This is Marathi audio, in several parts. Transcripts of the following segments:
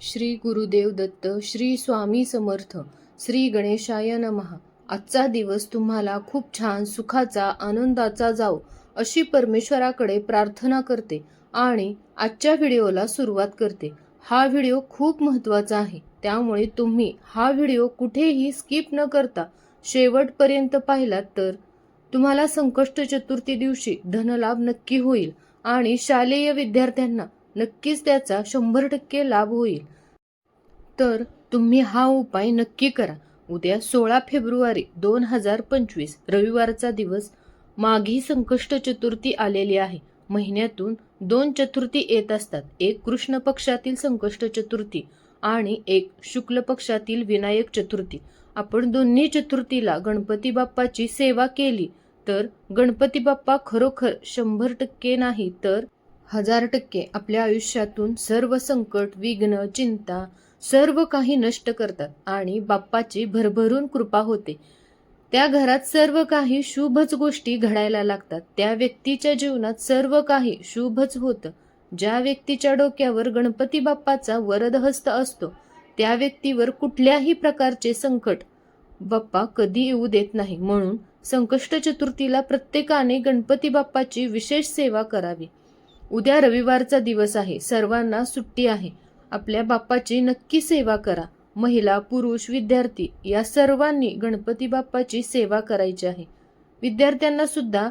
श्री गुरुदेव दत्त श्री स्वामी समर्थ श्री गणेशाय नमः. आजचा दिवस तुम्हाला खूप छान सुखाचा आनंदाचा जाओ अशी परमेश्वराकडे प्रार्थना करते आणि आजच्या व्हिडिओला सुरुवात करते. हा व्हिडिओ खूप महत्त्वाचा आहे त्यामुळे तुम्ही हा व्हिडिओ कुठेही स्किप न करता शेवटपर्यंत पाहिलात तर तुम्हाला संकष्ट चतुर्थी दिवशी धनलाभ नक्की होईल आणि शालेय विद्यार्थ्यांना नक्कीच त्याचा शंभर टक्के लाभ होईल. तर तुम्ही हा उपाय नक्की करा. उद्या सोळा फेब्रुवारी दोन हजार पंचवीस रविवारचा दिवस माघी संकष्ट चतुर्थी आलेली आहे. महिन्यातून दोन चतुर्थी येत असतात. एक कृष्ण पक्षातील संकष्ट चतुर्थी आणि एक शुक्ल पक्षातील विनायक चतुर्थी. आपण दोन्ही चतुर्थीला गणपती बाप्पाची सेवा केली तर गणपती बाप्पा खरोखर शंभर टक्के नाही तर हजार टक्के आपल्या आयुष्यातून सर्व संकट विघ्न चिंता सर्व काही नष्ट करतात आणि बाप्पाची भरभरून कृपा होते. त्या घरात सर्व काही शुभच गोष्टी घडायला लागतात. त्या व्यक्तीच्या जीवनात सर्व काही शुभच होतं. ज्या व्यक्तीच्या डोक्यावर गणपती बाप्पाचा वरदहस्त असतो त्या व्यक्तीवर कुठल्याही प्रकारचे संकट बाप्पा कधी येऊ देत नाही. म्हणून संकष्ट चतुर्थीला प्रत्येकाने गणपती बाप्पाची विशेष सेवा करावी. उद्या रविवारचा दिवस आहे. सर्वांना सुट्टी आहे. आपल्या बाप्पाची नक्की सेवा करा. महिला पुरुष विद्यार्थी या सर्वांनी गणपती बाप्पाची सेवा करायची आहे. विद्यार्थ्यांना सुद्धा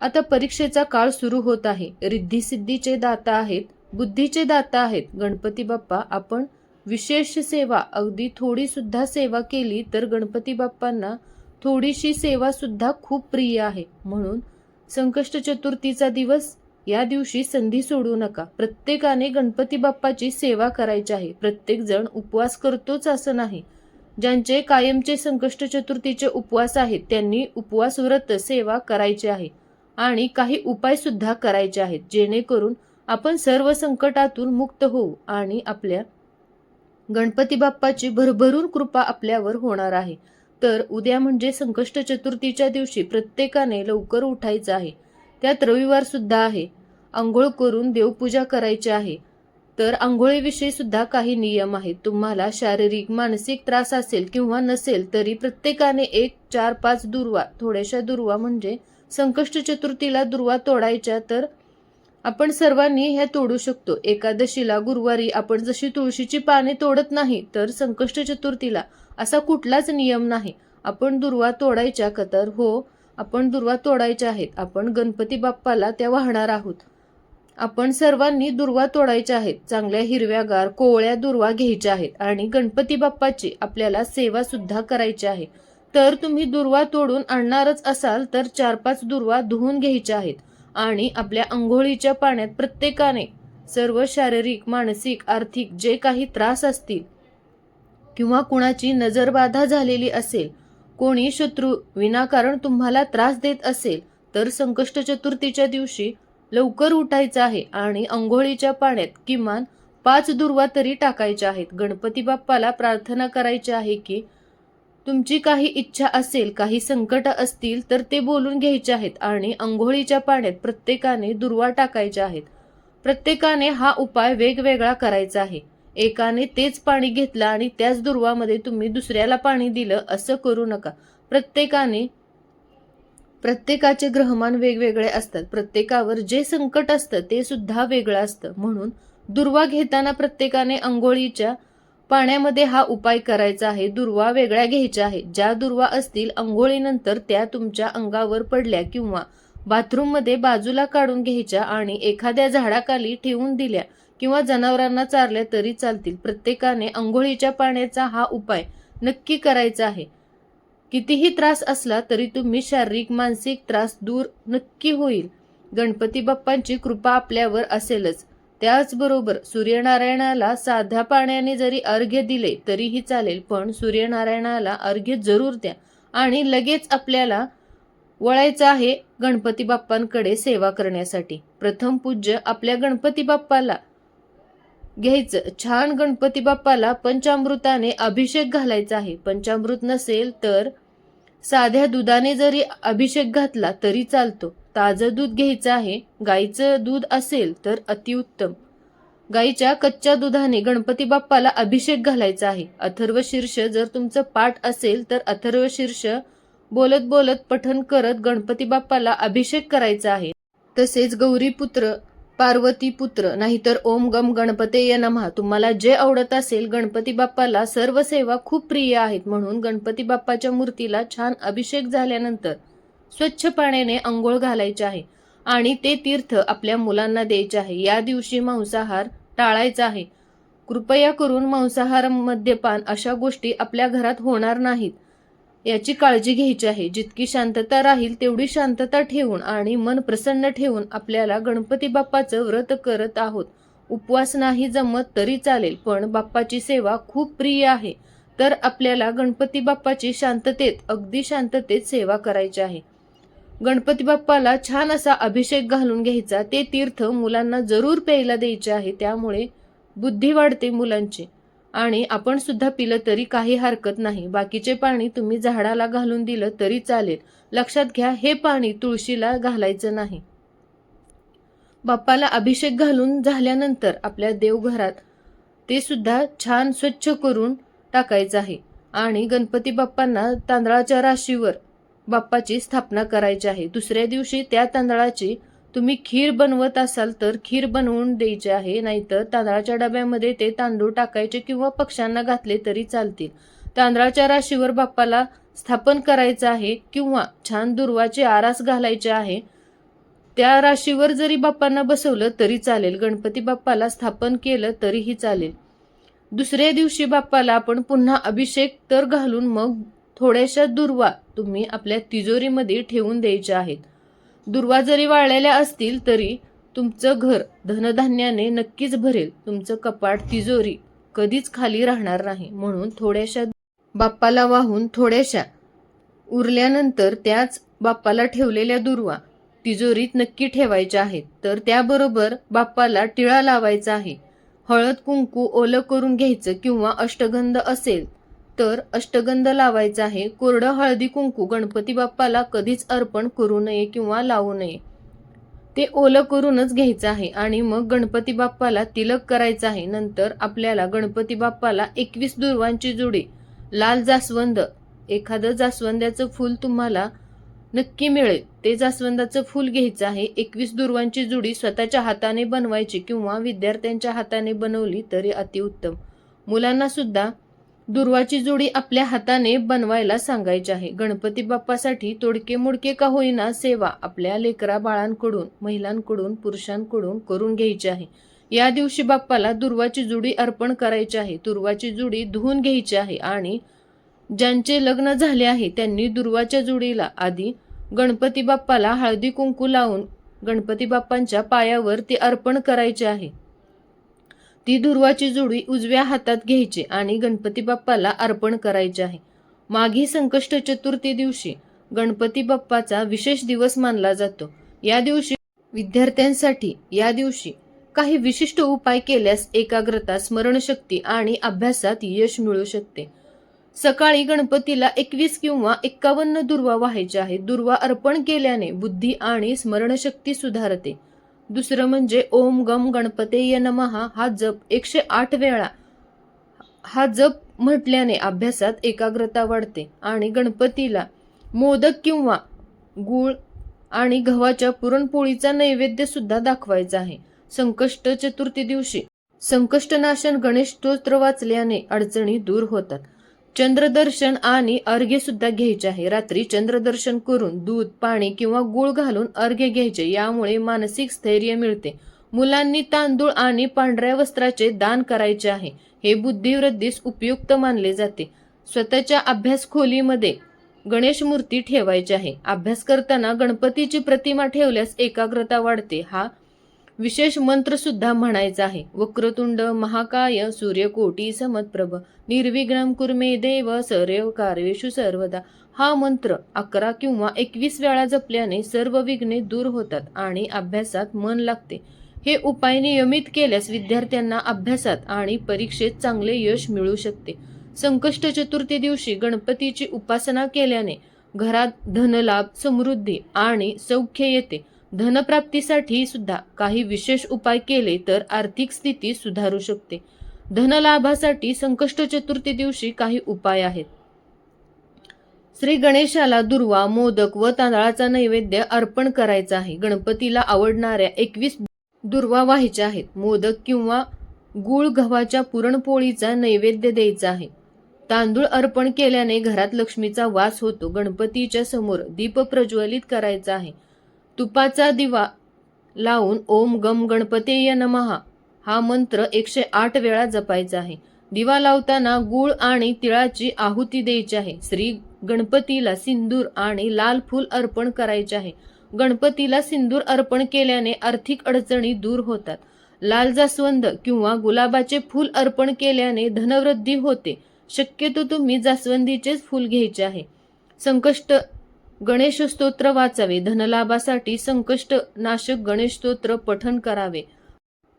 आता परीक्षेचा काळ सुरू होत आहे. रिद्धी सिद्धीचे दाता आहेत बुद्धीचे दाता आहेत. गणपती बाप्पा आपण विशेष सेवा अगदी थोडी सुद्धा सेवा केली तर गणपती बाप्पांना थोडीशी सेवा सुद्धा खूप प्रिय आहे. म्हणून संकष्ट चतुर्थीचा दिवस या दिवशी संधी सोडू नका. प्रत्येकाने गणपती बाप्पाची सेवा करायची आहे. प्रत्येक जण उपवास करतोच असं नाही. ज्यांचे कायमचे संकष्ट चतुर्थीचे उपवास आहेत त्यांनी उपवास व्रत सेवा करायचे आहे. आणि काही उपाय सुद्धा करायचे आहेत जेणेकरून आपण सर्व संकटातून मुक्त होऊ आणि आपल्या गणपती बाप्पाची भरभरून कृपा आपल्यावर होणार आहे. तर उद्या म्हणजे संकष्ट चतुर्थीच्या दिवशी प्रत्येकाने लवकर उठायचं आहे. त्यात रविवार सुद्धा आहे. आंघोळ करून देवपूजा करायची आहे. तर आंघोळीविषयी सुद्धा काही नियम आहेत. तुम्हाला शारीरिक मानसिक त्रास असेल किंवा नसेल तरी प्रत्येकाने एक चार पाच दुर्वा थोड्याशा दुर्वा म्हणजे संकष्ट चतुर्थीला दुर्वा तोडायच्या तर आपण सर्वांनी ह्या तोडू शकतो. एकादशीला गुरुवारी आपण जशी तुळशीची पाने तोडत नाही तर संकष्ट चतुर्थीला असा कुठलाच नियम नाही. आपण दुर्वा तोडायच्या कतर हो आपण दुर्वा तोडायच्या आहेत. आपण गणपती बाप्पाला त्या वाहणार आहोत. आपण सर्वांनी दुर्वा तोडायच्या आहेत चांगल्या हिरव्यागार कोवळ्या दुर्वा घ्यायच्या आहेत आणि गणपती बाप्पाची आपल्याला सेवा सुद्धा करायची आहे. तर तुम्ही दुर्वा तोडून आणणारच असाल तर चार पाच दुर्वा धुवून घ्यायच्या आहेत आणि आपल्या आंघोळीच्या पाण्यात प्रत्येकाने सर्व शारीरिक मानसिक आर्थिक जे काही त्रास असतील किंवा कुणाची नजरबाधा झालेली असेल कोणी शत्रू विनाकारण तुम्हाला त्रास देत असेल तर संकष्ट चतुर्थीच्या दिवशी लवकर उठायचं आहे आणि अंघोळीच्या पाण्यात किमान पाच दुर्वा तरी टाकायच्या आहेत. गणपती बाप्पाला प्रार्थना करायची आहे की तुमची काही इच्छा असेल काही संकट असतील तर ते बोलून घ्यायचे आहेत आणि अंघोळीच्या पाण्यात प्रत्येकाने दुर्वा टाकायच्या आहेत. प्रत्येकाने हा उपाय वेगवेगळा करायचा आहे. एकाने तेच पाणी घेतलं आणि त्याच दुर्वामध्ये तुम्ही दुसऱ्याला पाणी दिलं असं करू नका. प्रत्येकाने प्रत्येकाचे ग्रहमान वेगवेगळे असतात. प्रत्येकावर जे संकट असतं ते सुद्धा वेगळं असतं. म्हणून दुर्वा घेताना प्रत्येकाने अंघोळीच्या पाण्यामध्ये हा उपाय करायचा आहे. दुर्वा वेगळ्या घ्यायच्या आहे. ज्या दुर्वा असतील अंघोळीनंतर त्या तुमच्या अंगावर पडल्या किंवा बाथरूममध्ये बाजूला काढून घ्यायच्या आणि एखाद्या झाडाखाली ठेवून दिल्या किंवा जनावरांना चारल्या तरी चालतील. प्रत्येकाने अंघोळीच्या पाण्याचा हा उपाय नक्की करायचा आहे. कितीही त्रास असला तरी तुम्ही शारीरिक मानसिक त्रास दूर नक्की होईल. गणपती बाप्पांची कृपा आपल्यावर असेलच. त्याचबरोबर सूर्यनारायणाला साध्या पाण्याने जरी अर्घ्य दिले तरीही चालेल पण सूर्यनारायणाला अर्घ्य जरूर द्या. आणि लगेच आपल्याला वळायचं आहे गणपती बाप्पांकडे सेवा करण्यासाठी. प्रथम पूज्य आपल्या गणपती बाप्पाला घ्यायचं. छान गणपती बाप्पाला पंचामृताने अभिषेक घालायचा आहे. पंचामृत नसेल तर साध्या दुधाने जरी अभिषेक घातला तरी चालतो. ताजं दूध घ्यायचं आहे. गाईचं दूध असेल तर अतिउत्तम. गाईच्या कच्च्या दुधाने गणपती बाप्पाला अभिषेक घालायचा आहे. अथर्व शीर्ष जर तुमचं पाठ असेल तर अथर्व शीर्ष बोलत बोलत पठन करत गणपती बाप्पाला अभिषेक करायचा आहे. तसेच गौरीपुत्र पार्वती पुत्र नाहीतर ओम गम गणपते नमहा तुम्हाला जे आवडत असेल गणपती बाप्पाला सर्व सेवा खूप प्रिय आहेत म्हणून गणपती बाप्पाच्या मूर्तीला छान अभिषेक झाल्यानंतर स्वच्छ पाण्याने अंघोळ घालायचे आहे आणि ते तीर्थ आपल्या मुलांना द्यायचे आहे. या दिवशी मांसाहार टाळायचा आहे. कृपया करून मांसाहार मद्यपान अशा गोष्टी आपल्या घरात होणार नाहीत. याची काळजी घ्यायची आहे. जितकी शांतता राहील तेवढी शांतता ठेवून आणि मन प्रसन्न ठेवून आपल्याला गणपती बाप्पाचं व्रत करत आहोत. उपवास नाही जमत तरी चालेल पण बाप्पाची सेवा खूप प्रिय आहे. तर आपल्याला गणपती बाप्पाची शांततेत अगदी शांततेत सेवा करायची आहे. गणपती बाप्पाला छान असा अभिषेक घालून घ्यायचा. ते तीर्थ मुलांना जरूर प्यायला द्यायचे आहे. त्यामुळे बुद्धी वाढते मुलांची. आणि आपण सुद्धा पिलं तरी काही हरकत नाही. बाकीचे पाणी तुम्ही झाडाला घालून दिलं तरी चालेल. लक्षात घ्या हे पाणी तुळशीला घालायचं नाही. बाप्पाला अभिषेक घालून झाल्यानंतर आपल्या देवघरात ते सुद्धा छान स्वच्छ करून टाकायचं आहे. आणि गणपती बाप्पांना तांदळाच्या राशीवर बाप्पाची स्थापना करायची आहे. दुसऱ्या दिवशी त्या तांदळाची तुम्ही खीर बनवत असाल तर खीर बनवून द्यायची आहे नाहीतर तांदळाच्या डब्यामध्ये ते तांदूळ टाकायचे किंवा पक्ष्यांना घातले तरी चालतील. तांदळाच्या राशीवर बाप्पाला स्थापन करायचं आहे किंवा छान दुर्वाचे आरास घालायचे आहे त्या राशीवर जरी बाप्पांना बसवलं तरी चालेल. गणपती बाप्पाला स्थापन केलं तरीही चालेल. दुसऱ्या दिवशी बाप्पाला आपण पुन्हा अभिषेक तर घालून मग थोड्याशा दुर्वा तुम्ही आपल्या तिजोरीमध्ये ठेवून द्यायच्या आहेत. दुर्वा जरी वाळलेल्या असतील तरी तुमचं घर धनधान्याने नक्कीच भरेल. तुमचं कपाट तिजोरी कधीच खाली राहणार नाही. म्हणून थोड्याशा बाप्पाला वाहून थोड्याशा उरल्यानंतर त्याच बाप्पाला ठेवलेल्या दुर्वा तिजोरीत नक्की ठेवायच्या आहेत. तर त्याबरोबर बाप्पाला टिळा लावायचा आहे. हळद कुंकू ओलं करून घ्यायचं किंवा अष्टगंध असेल तर अष्टगंध लावायचा आहे. कोरडं हळदी कुंकू गणपती बाप्पाला कधीच अर्पण करू नये किंवा लावू नये. ते ओलं करूनच घ्यायचं आहे आणि मग गणपती बाप्पाला तिलक करायचं आहे. नंतर आपल्याला गणपती बाप्पाला एकवीस दुर्वांची जुडी लाल जास्वंद एखादं जास्वंदाचं फूल तुम्हाला नक्की मिळेल. ते जास्वंदाचं फूल घ्यायचं आहे. एकवीस दुर्वांची जुडी स्वतःच्या हाताने बनवायची किंवा विद्यार्थ्यांच्या हाताने बनवली तरी अतिउत्तम. मुलांना सुद्धा दुर्वाची जोडी आपल्या हाताने बनवायला सांगायची आहे. गणपती बाप्पासाठी तोडके मोडके का होईना सेवा आपल्या लेकरा बाळांकडून महिलांकडून पुरुषांकडून करून घ्यायची आहे. या दिवशी बाप्पाला दुर्वाची जुडी अर्पण करायची आहे. दुर्वाची जुडी धुवून घ्यायची आहे आणि ज्यांचे लग्न झाले आहे त्यांनी दुर्वाच्या जुडीला आधी गणपती बाप्पाला हळदी कुंकू लावून गणपती बाप्पांच्या पायावर ती अर्पण करायचे आहे. ती दुर्वाची जुडी उजव्या हातात घ्यायची आणि गणपती बाप्पाला अर्पण करायचे आहे. माघी संकष्ट चतुर्थी दिवशी गणपती बाप्पाचा विशेष दिवस मानला जातो. या दिवशी विद्यार्थ्यांसाठी या दिवशी काही विशिष्ट उपाय केल्यास एकाग्रता स्मरणशक्ती आणि अभ्यासात यश मिळू शकते. सकाळी गणपतीला एकवीस किंवा एक्कावन्न दुर्वा व्हायच्या आहेत. दुर्वा अर्पण केल्याने बुद्धी आणि स्मरणशक्ती सुधारते. दुसरं म्हणजे ओम गम गणपतेय नमहा हा जप एकशे आठ वेळा. हा जप म्हटल्याने अभ्यासात एकाग्रता वाढते आणि गणपतीला मोदक किंवा गूळ आणि गव्हाच्या पुरणपोळीचा नैवेद्य सुद्धा दाखवायचा आहे. संकष्ट चतुर्थी दिवशी संकष्टनाशन गणेश स्तोत्र वाचल्याने अडचणी दूर होतात. चंद्रदर्शन आणि अर्घ्य सुद्धा घ्यायचे आहे. रात्री चंद्रदर्शन करून दूध पाणी किंवा गुळ घालून अर्घ्य घ्यायचे. यामुळे मानसिक स्थैर्य मिळते. मुलांनी तांदूळ आणि पांढऱ्या वस्त्राचे दान करायचे आहे. हे बुद्धिवृद्धीस उपयुक्त मानले जाते. स्वतःच्या अभ्यास खोलीमध्ये गणेश मूर्ती ठेवायची आहे. अभ्यास करताना गणपतीची प्रतिमा ठेवल्यास एकाग्रता वाढते. हा विशेष मंत्र सुद्धा म्हणायचा आहे. वक्रतुंड महाकाय सूर्यकोटी समत्प्रभ निर्विघ्नम कुर्मे देव सर्व कार्येषु सर्वदा. हा मंत्र अकरा किंवा एकवीस वेळा जपल्याने सर्व विघ्ने दूर होतात आणि अभ्यासात मन लागते. हे उपाय नियमित केल्यास विद्यार्थ्यांना अभ्यासात आणि परीक्षेत चांगले यश मिळू शकते. संकष्ट चतुर्थी दिवशी गणपतीची उपासना केल्याने घरात धनलाभ समृद्धी आणि सौख्य येते. धनप्राप्तीसाठी सुद्धा काही विशेष उपाय केले तर आर्थिक स्थिती सुधारू शकते. धनलाभासाठी संकष्ट चतुर्थी दिवशी काही उपाय आहेत. श्री गणेशाला दुर्वा मोदक व तांदळाचा नैवेद्य अर्पण करायचा आहे. गणपतीला आवडणाऱ्या एकवीस दुर्वा व्हायच्या आहेत. मोदक किंवा गुळ गव्हाच्या पुरणपोळीचा नैवेद्य द्यायचा आहे. तांदूळ अर्पण केल्याने घरात लक्ष्मीचा वास होतो. गणपतीच्या समोर दीप प्रज्वलित करायचा आहे. तुपाचा दिवा लावून ओम गम गणपतेय नमहा हा मंत्र एकशे आठ वेळा जपायचा आहे. दिवा लावताना गुळ आणि तिळाची आहुती द्यायची आहे. श्री गणपतीला सिंदूर आणि लाल फूल अर्पण करायचे आहे. गणपतीला सिंदूर अर्पण केल्याने आर्थिक अडचणी दूर होतात. लाल जास्वंद किंवा गुलाबाचे फूल अर्पण केल्याने धनवृद्धी होते. शक्यतो तुम्ही जास्वंदीचेच फूल घ्यायचे आहे. संकष्ट गणेश स्तोत्र वाचावे. धनलाभासाठी संकष्ट नाशक गणेश स्तोत्र पठण करावे.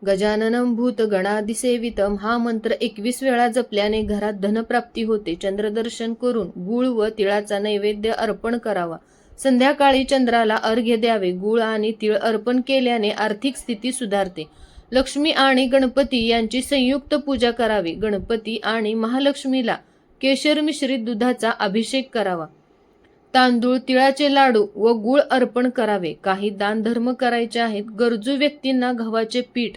गजाननम भूत गणादिसेवित हा मंत्र एकवीस वेळा जपल्याने घरात धनप्राप्ती होते. चंद्रदर्शन करून गुळ व तिळाचा नैवेद्य अर्पण करावा. संध्याकाळी चंद्राला अर्घ्य द्यावे. गुळ आणि तिळ अर्पण केल्याने आर्थिक स्थिती सुधारते. लक्ष्मी आणि गणपती यांची संयुक्त पूजा करावी. गणपती आणि महालक्ष्मीला केशर मिश्रित दुधाचा अभिषेक करावा. तांदूळ तिळाचे लाडू व गुळ अर्पण करावे. काही दान धर्म करायचे आहेत. गरजू व्यक्तींना गव्हाचे पीठ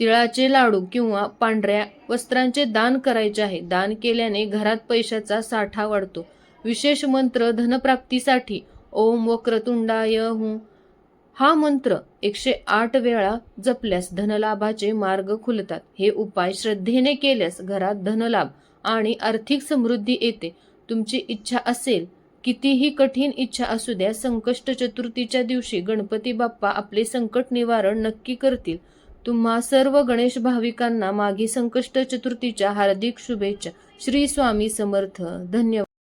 तिळाचे लाडू किंवा पांढऱ्या वस्त्रांचे दान करायचे आहे. दान केल्याने घरात पैशाचा साठा वाढतो. विशेष मंत्र धनप्राप्तीसाठी ओम वक्रतुंडाय हूं. हा मंत्र एकशे आठ वेळा जपल्यास धनलाभाचे मार्ग खुलतात. हे उपाय श्रद्धेने केल्यास घरात धनलाभ आणि आर्थिक समृद्धी येते. तुमची इच्छा असेल कितीही कठीण इच्छा असू द्या संकष्ट चतुर्थीच्या दिवशी गणपती बाप्पा आपले संकट निवारण नक्की करतील. तुम्हा सर्व गणेश भाविकांना मागे संकष्ट चतुर्थीच्या हार्दिक शुभेच्छा. श्री स्वामी समर्थ. धन्यवाद.